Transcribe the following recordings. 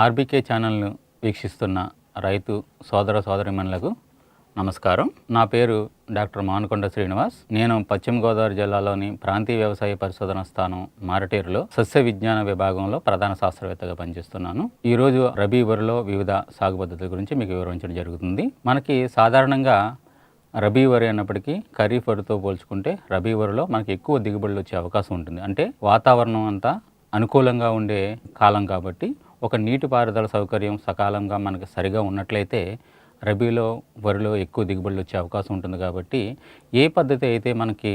RBK ఛానల్ను వీక్షిస్తున్న రైతు సోదర సోదరిమణులకు నమస్కారం. నా పేరు డాక్టర్ మానుకొండ శ్రీనివాస్. నేను పశ్చిమ గోదావరి జిల్లాలోని ప్రాంతీయ వ్యవసాయ పరిశోధన స్థానం మారటేరులో సస్య విజ్ఞాన విభాగంలో ప్రధాన శాస్త్రవేత్తగా పనిచేస్తున్నాను. ఈరోజు రబీ వరిలో వివిధ సాగు పద్ధతుల గురించి మీకు వివరించడం జరుగుతుంది. మనకి సాధారణంగా రబీ వరి అన్నప్పటికీ ఖరీఫ్ వరితో పోల్చుకుంటే రబీ వరిలో మనకి ఎక్కువ దిగుబడులు వచ్చే అవకాశం ఉంటుంది. అంటే వాతావరణం అంతా అనుకూలంగా ఉండే కాలం కాబట్టి ఒక నీటిపారుదల సౌకర్యం సకాలంగా మనకి సరిగా ఉన్నట్లయితే రబీలో వరిలో ఎక్కువ దిగుబడులు వచ్చే అవకాశం ఉంటుంది కాబట్టి ఏ పద్ధతి అయితే మనకి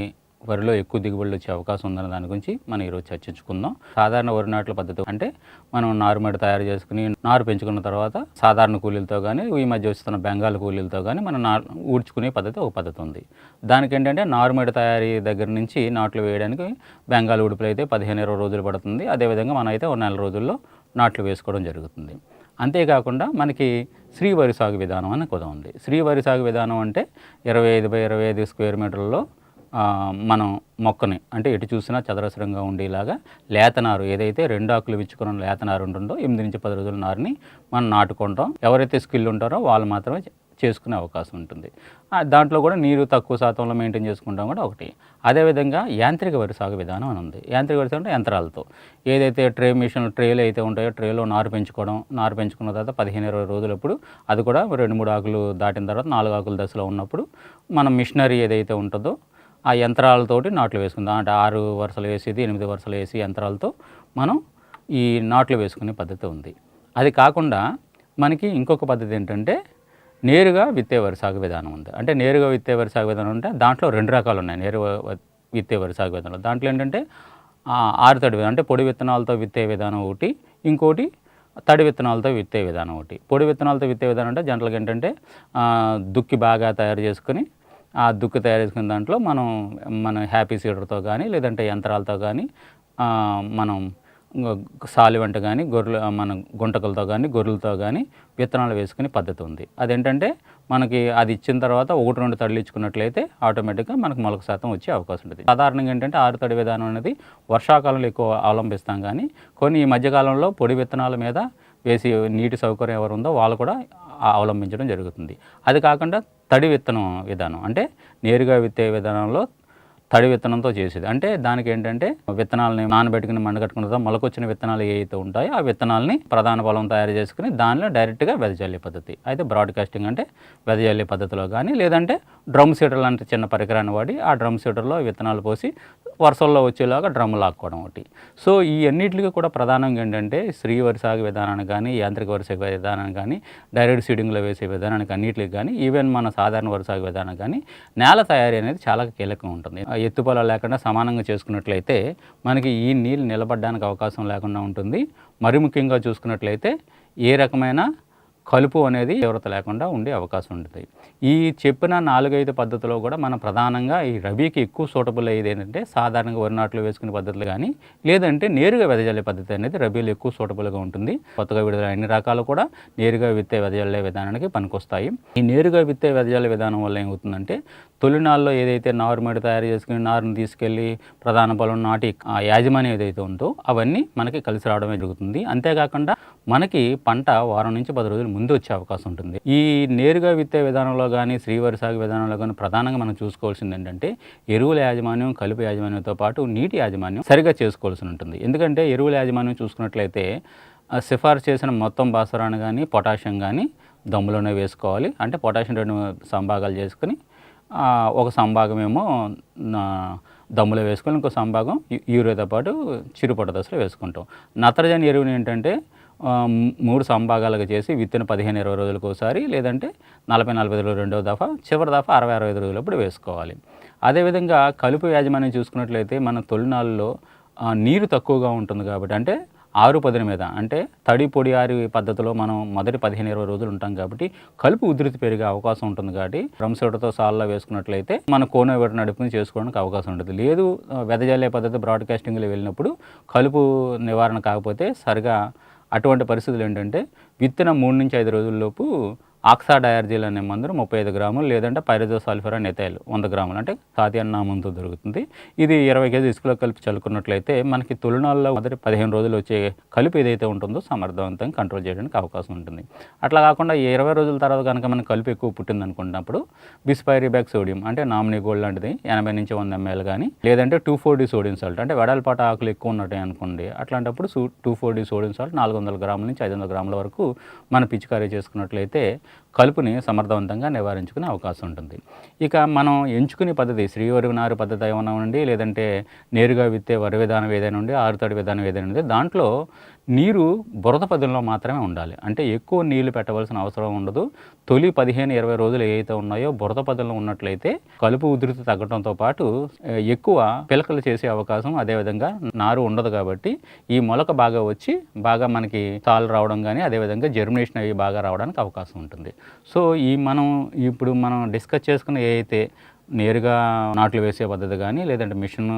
వరిలో ఎక్కువ దిగుబడులు వచ్చే అవకాశం ఉందన్న దాని గురించి మనం ఈరోజు చర్చించుకుందాం. సాధారణ వరి నాట్ల పద్ధతి అంటే మనం నారుమడి తయారు చేసుకుని నారు పెంచుకున్న తర్వాత సాధారణ కూలీలతో కానీ ఈ మధ్య వస్తున్న బెంగాల్ కూలీలతో కానీ మనం నారు ఊడ్చుకునే పద్ధతి ఒక పద్ధతి ఉంది. దానికి ఏంటంటే నారుమడి తయారీ దగ్గర నుంచి నాట్లు వేయడానికి బెంగాల్ ఉడుపులు అయితే పదిహేను ఇరవై రోజులు పడుతుంది. అదేవిధంగా మనం అయితే ఒక నెల రోజుల్లో నాట్లు వేసుకోవడం జరుగుతుంది. అంతేకాకుండా మనకి శ్రీ వరి సాగు విధానం అని కూడా ఉంది. శ్రీ వరి సాగు విధానం అంటే ఇరవై ఐదు బై ఇరవై ఐదు స్క్వేర్ మీటర్లలో మనం మొక్కని అంటే ఎటు చూసినా చదరసరంగా ఉండేలాగా లేతనారు ఏదైతే రెండు ఆకులు విచ్చుకున్న లేతనారు ఉంటుందో ఎనిమిది నుంచి పది రోజుల నారుని మనం నాటుకుంటాం. ఎవరైతే స్కిల్ ఉంటారో వాళ్ళు మాత్రమే చేసుకునే అవకాశం ఉంటుంది. దాంట్లో కూడా నీరు తక్కువ శాతంలో మెయింటైన్ చేసుకుంటాం కూడా ఒకటి. అదేవిధంగా యాంత్రిక వరి సాగు విధానం అని ఉంది. యాంత్రిక వరి సాగు అంటే యంత్రాలతో. ఏదైతే ట్రే మిషన్ ట్రేలు అయితే ఉంటాయో ట్రేలో నారు పెంచుకోవడం నారు పెంచుకున్న తర్వాత పదిహేను ఇరవై రోజులప్పుడు అది కూడా రెండు మూడు ఆకులు దాటిన తర్వాత నాలుగు ఆకుల దశలో ఉన్నప్పుడు మనం మిషనరీ ఏదైతే ఉంటుందో ఆ యంత్రాలతోటి నాట్లు వేసుకుందాం. అంటే ఆరు వరుసలు వేసేది ఎనిమిది వరుసలు వేసి యంత్రాలతో మనం ఈ నాట్లు వేసుకునే పద్ధతి ఉంది. అది కాకుండా మనకి ఇంకొక పద్ధతి ఏంటంటే నేరుగా విత్తే వరి సాగు విధానం ఉంది. అంటే నేరుగా విత్తే వరి సాగు విధానం అంటే దాంట్లో రెండు రకాలు ఉన్నాయి. నేరుగా విత్తే వరి సాగు విధానంలో. దాంట్లో ఏంటంటే ఆరు తడి విధానం అంటే పొడి విత్తనాలతో విత్తే విధానం ఒకటి ఇంకోటి తడి విత్తనాలతో విత్తే విధానం ఒకటి. పొడి విత్తనాలతో విత్తే విధానం అంటే జనరల్గా ఏంటంటే దుక్కి బాగా తయారు చేసుకుని ఆ దుక్కి తయారు చేసుకున్న దాంట్లో మనం మన హ్యాపీ సీడర్తో కానీ లేదంటే యంత్రాలతో కానీ మనం సాలివంట కానీ గొర్రెలు మన గుంటకలతో కానీ గొర్రెలతో కానీ విత్తనాలు వేసుకునే పద్ధతి ఉంది. అదేంటంటే మనకి అది ఇచ్చిన తర్వాత ఒకటి రెండు తడులు ఇచ్చుకున్నట్లయితే ఆటోమేటిక్గా మనకు మొలక శాతం వచ్చే అవకాశం ఉంటుంది. సాధారణంగా ఏంటంటే ఆరు తడి విధానం అనేది వర్షాకాలంలో ఎక్కువ అవలంబిస్తాం కానీ కొన్ని ఈ మధ్యకాలంలో పొడి విత్తనాల మీద వేసి నీటి సౌకర్యం ఎవరు ఉందో వాళ్ళు కూడా అవలంబించడం జరుగుతుంది. అది కాకుండా తడి విత్తనం విధానం అంటే నేరుగా విత్తే విధానంలో తడి విత్తనంతో చేసేది. అంటే దానికి ఏంటంటే విత్తనాలని నానబెట్టుకుని మండగట్టుకున్న తర్వాత మొలకొచ్చిన విత్తనాలు ఏవైతే ఉంటాయో ఆ విత్తనాలని ప్రధాన పొలం తయారు చేసుకుని దానిలో డైరెక్ట్గా వెదజల్లే పద్ధతి. అయితే బ్రాడ్కాస్టింగ్ అంటే వెదజల్లే పద్ధతిలో కానీ లేదంటే డ్రమ్ సీటర్ లాంటి చిన్న పరికరాన్ని వాడి ఆ డ్రమ్ సీటర్లో విత్తనాలు పోసి వరుసల్లో వచ్చేలాగా డ్రమ్ లాక్కోవడం ఒకటి. సో ఈ అన్నిటికీ కూడా ప్రధానంగా ఏంటంటే శ్రీ వరి సాగు కానీ యాంత్రిక వరి విధానాన్ని కానీ డైరెక్ట్ సీడింగ్లో వేసే విధానానికి అన్నిటికి కానీ ఈవెన్ మన సాధారణ వరిసాగ విధానం కానీ నేల తయారీ అనేది చాలా కీలకం ఉంటుంది. ఆ లేకుండా సమానంగా చేసుకున్నట్లయితే మనకి ఈ నీళ్ళు నిలబడడానికి అవకాశం లేకుండా ఉంటుంది. మరి ముఖ్యంగా చూసుకున్నట్లయితే ఏ రకమైన కలుపు అనేది తీవ్రత లేకుండా ఉండే అవకాశం ఉంటుంది. ఈ చెప్పిన నాలుగైదు పద్ధతిలో కూడా మనం ప్రధానంగా ఈ రబీకి ఎక్కువ సూటబుల్ అయ్యేది ఏంటంటే సాధారణంగా వరి నాట్లు వేసుకునే పద్ధతులు కానీ లేదంటే నేరుగా వెదజల్లే పద్ధతి అనేది రబీలో ఎక్కువ సూటబుల్గా ఉంటుంది. కొత్తగా విడుదల అన్ని రకాలు కూడా నేరుగా విత్తే వెదజల్లే విధానానికి పనికొస్తాయి. ఈ నేరుగా విత్తే వెదజల్లే విధానం వల్ల ఏమవుతుందంటే తొలినాళ్ళలో ఏదైతే నారు నారుమడి తయారు చేసుకుని నారుని తీసుకెళ్ళి ప్రధాన పొలం నాటి ఆ యాజమాన్యం ఏదైతే ఉందో అవన్నీ మనకి కలిసి రావడమే జరుగుతుంది. అంతేకాకుండా మనకి పంట వారం నుంచి పది రోజులు ముందు వచ్చే అవకాశం ఉంటుంది. ఈ నేరుగా విత్తే విధానంలో కానీ శ్రీవరి సాగు విధానంలో కానీ ప్రధానంగా మనం చూసుకోవాల్సింది ఏంటంటే ఎరువుల యాజమాన్యం కలుపు యాజమాన్యంతో పాటు నీటి యాజమాన్యం సరిగా చేసుకోవాల్సి ఉంటుంది. ఎందుకంటే ఎరువుల యాజమాన్యం చూసుకున్నట్లయితే సిఫార్సు చేసిన మొత్తం బాసరాన్ని కానీ పొటాషియం కానీ దమ్ములోనే వేసుకోవాలి. అంటే పొటాషియం రెండు సంభాగాలు చేసుకుని ఒక సంభాగం ఏమో నా దమ్ములో వేసుకొని ఇంకో సంభాగం యూరియాతో పాటు చిరుపొట దశలో వేసుకుంటాం. నత్రజని ఎరువుని ఏంటంటే మూడు సంభాగాలుగా చేసి విత్తిన పదిహేను ఇరవై రోజులకు ఒకసారి లేదంటే నలభై నలభై రోజులు రెండవ దఫా చివరి దఫా అరవై అరవై ఐదు రోజులప్పుడు వేసుకోవాలి. అదేవిధంగా కలుపు యాజమాన్యం చూసుకున్నట్లయితే మన తొలినాళ్ళలో నీరు తక్కువగా ఉంటుంది కాబట్టి అంటే ఆరు పదిన మీద అంటే తడి పొడి ఆరి పద్ధతిలో మనం మొదటి పదిహేను ఇరవై రోజులు ఉంటాం కాబట్టి కలుపు ఉధృతి పెరిగే అవకాశం ఉంటుంది కాబట్టి రంసోటతో సాల్లో వేసుకున్నట్లయితే మన కోనో వేట నడుపుని చేసుకోవడానికి అవకాశం ఉంటుంది. లేదు వెదజల్లే పద్ధతి బ్రాడ్కాస్టింగ్లో వెళ్ళినప్పుడు కలుపు నివారణ కాకపోతే సరిగా అటువంటి పరిస్థితులు ఏంటంటే విత్తనం మూడు నుంచి ఐదు రోజుల్లోపు ఆక్సాడయార్జిల్ అనే మందును ముప్పై ఐదు గ్రాములు లేదంటే పైరజోసాల్ఫర్ అనే ఎథైల్ వంద గ్రాములు. అంటే సాతి నామంతో దొరుకుతుంది. ఇది ఇరవై కేజీ ఇసుకలో కలిపి చల్లుకున్నట్లయితే మనకి తొలినాళ్ళలో మొదటి పదిహేను రోజులు వచ్చే కలుపు ఏదైతే ఉంటుందో సమర్థవంతంగా కంట్రోల్ చేయడానికి అవకాశం ఉంటుంది. అట్లా కాకుండా ఈ ఇరవై రోజుల తర్వాత కనుక మనకి కలుపు ఎక్కువ పుట్టింది అనుకున్నప్పుడు బిస్పైరిబ్యాక్ సోడియం అంటే నామినీ గోల్డ్ లాంటిది ఎనభై నుంచి వంద ఎంఎల్ కానీ లేదంటే two four D sodium salt అంటే వెడల్పాట ఆకులు ఎక్కువ ఉన్నట్టు అనుకోండి. అట్లాంటప్పుడు సూ two four D sodium salt నాలుగు వందల గ్రాముల నుంచి ఐదు వందల గ్రాముల వరకు మనం పిచికారీ చేసుకున్నట్లయితే కలుపుని సమర్థవంతంగా నివారించుకునే అవకాశం ఉంటుంది. ఇక మనం ఎంచుకునే పద్ధతి శ్రీవరి నారు పద్ధతి ఏమైనా ఉండి లేదంటే నేరుగా విత్తే వరి విధానం ఏదైనా ఉండి ఆరుతడి విధానం ఏదైనా ఉంది దాంట్లో నీరు బురద పదంలో మాత్రమే ఉండాలి. అంటే ఎక్కువ నీళ్ళు పెట్టవలసిన అవసరం ఉండదు. తొలి పదిహేను ఇరవై రోజులు ఏవైతే ఉన్నాయో బురద పదంలో ఉన్నట్లయితే కలుపు ఉధృతి తగ్గడంతో పాటు ఎక్కువ పిలకలు చేసే అవకాశం అదేవిధంగా నారు ఉండదు కాబట్టి ఈ మొలక బాగా వచ్చి బాగా మనకి తాళ్ళు రావడం కానీ అదేవిధంగా జర్మినేషన్ అవి బాగా రావడానికి అవకాశం ఉంటుంది. సో ఈ మనం ఇప్పుడు మనం డిస్కస్ చేసుకున్న ఏ అయితే నేరుగా నాట్లు వేసే పద్ధతి కానీ లేదంటే మిషన్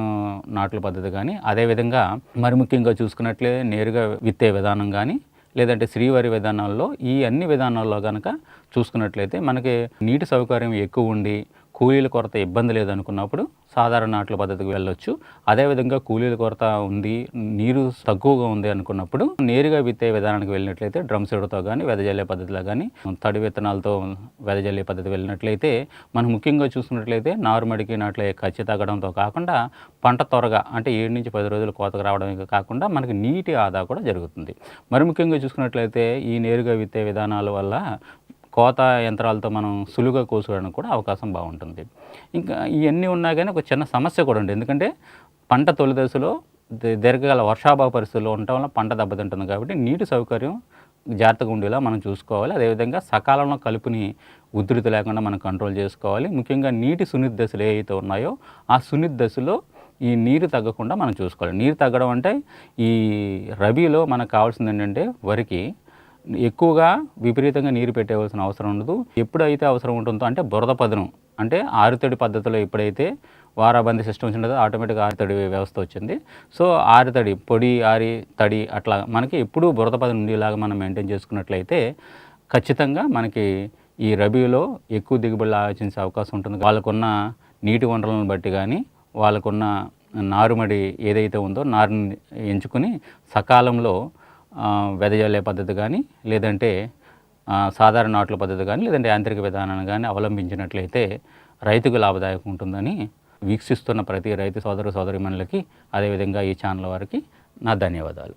నాట్ల పద్ధతి కానీ అదేవిధంగా మరి ముఖ్యంగా చూసుకున్నట్లే నేరుగా విత్తే విధానం కానీ లేదంటే శ్రీవారి విధానాల్లో ఈ అన్ని విధానాల్లో కనుక చూసుకున్నట్లయితే మనకి నీటి సౌకర్యం ఎక్కువ ఉండి కూలీల కొరత ఇబ్బంది లేదనుకున్నప్పుడు సాధారణ నాట్ల పద్ధతికి వెళ్ళొచ్చు. అదేవిధంగా కూలీల కొరత ఉంది నీరు తక్కువగా ఉంది అనుకున్నప్పుడు నేరుగా విత్తే విధానానికి వెళ్ళినట్లయితే డ్రమ్ సీడ్తో కానీ వెదజల్లే పద్ధతిలో కానీ తడి విత్తనాలతో వెదజల్లే పద్ధతి వెళ్ళినట్లయితే మనం ముఖ్యంగా చూసుకున్నట్లయితే నారుమడికి నాట్లే ఖర్చు తగ్గడంతో కాకుండా పంట త్వరగా అంటే ఏడు నుంచి పది రోజులు కోతకు రావడమే కాకుండా మనకి నీటి ఆదా కూడా జరుగుతుంది. మరి ముఖ్యంగా చూసుకున్నట్లయితే ఈ నేరుగా విత్తే విధానాల వల్ల కోత యంత్రాలతో మనం సులువుగా కోసుకోవడానికి కూడా అవకాశం బాగుంటుంది. ఇంకా ఇవన్నీ ఉన్నా కానీ ఒక చిన్న సమస్య కూడా ఉంది. ఎందుకంటే పంట తొలి దశలో దీర్ఘకాల వర్షాభావ పరిస్థితుల్లో ఉండటం వల్ల పంట దెబ్బతింటుంది కాబట్టి నీటి సౌకర్యం జాగ్రత్తగా ఉండేలా మనం చూసుకోవాలి. అదేవిధంగా సకాలంలో కలుపుని ఉధృతి లేకుండా మనం కంట్రోల్ చేసుకోవాలి. ముఖ్యంగా నీటి సున్నిత దశలు ఏవైతే ఉన్నాయో ఆ సున్నిత దశలో ఈ నీరు తగ్గకుండా మనం చూసుకోవాలి. నీరు తగ్గడం అంటే ఈ రబీలో మనకు కావాల్సింది ఏంటంటే వరికి ఎక్కువగా విపరీతంగా నీరు పెట్టేవలసిన అవసరం ఉండదు. ఎప్పుడైతే అవసరం ఉంటుందో అంటే బురద పదనం అంటే ఆరుతడి పద్ధతిలో ఎప్పుడైతే వారాబంది సిస్టమ్ వచ్చిందో ఆటోమేటిక్గా ఆరుతడి వ్యవస్థ వచ్చింది. సో ఆరుతడి పొడి ఆరి తడి అట్లా మనకి ఎప్పుడూ బురద పదనం ఉండేలాగా మనం మెయింటైన్ చేసుకున్నట్లయితే ఖచ్చితంగా మనకి ఈ రబీలో ఎక్కువ దిగుబడులు ఆలోచించే అవకాశం ఉంటుంది. వాళ్ళకున్న నీటి వనరులను బట్టి కానీ వాళ్ళకున్న నారుమడి ఏదైతే ఉందో నారుని ఎంచుకుని సకాలంలో వెదజల్లే పద్ధతి కానీ లేదంటే సాధారణ నాట్ల పద్ధతి కానీ లేదంటే యాంత్రిక విధానాన్ని కానీ అవలంబించినట్లయితే రైతుకు లాభదాయకం ఉంటుందని వీక్షిస్తున్న ప్రతి రైతు సోదరు సోదరిమణులకి అదేవిధంగా ఈ ఛానల్ వారికి నా ధన్యవాదాలు.